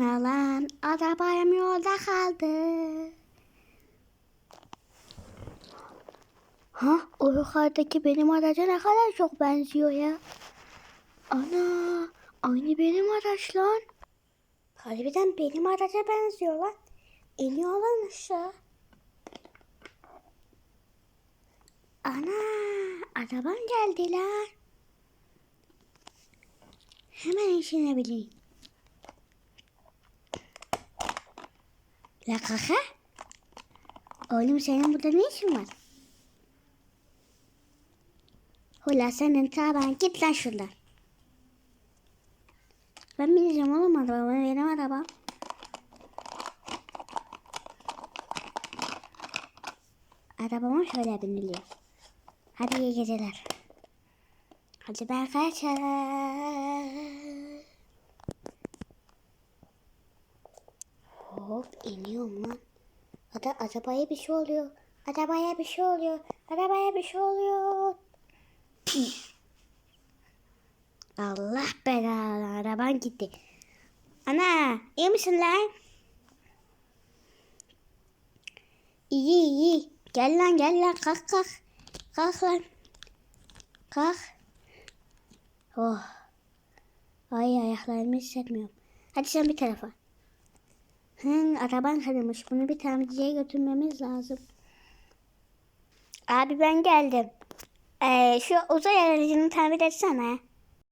Ana lan arabam yolda kaldı. Ha o yukarıdaki benim araca ne kadar çok benziyor ya. Ana aynı benim araç lan. Harbiden benim araca benziyor lan. İniyor lan aşağı. Ana arabam geldi lan. Hemen işine bileyim. La kaka. Oğlum senin burada ne işin var? Hula senin taban git lan şuradan. Ben bineceğim oğlum arabama benim arabam. Arabama şöyle biniliyor. Hadi iyi geceler. Hadi ben kaçar. Hop iniyorum lan. Ada arabaya bir şey oluyor. Arabaya bir şey oluyor. Arabaya bir şey oluyor. Allah belanı araban gitti. Ana iyi misin lan? İyi iyi. Gel lan gel lan kalk kalk. Kalk lan. Kalk. Oh. Ay ayaklarımı hissetmiyorum. Hadi sen bir tarafa. Hı, araban kırılmış. Bunu bir tamirciye götürmemiz lazım. Abi ben geldim. Ee, şu uzay aracını tamir etsene.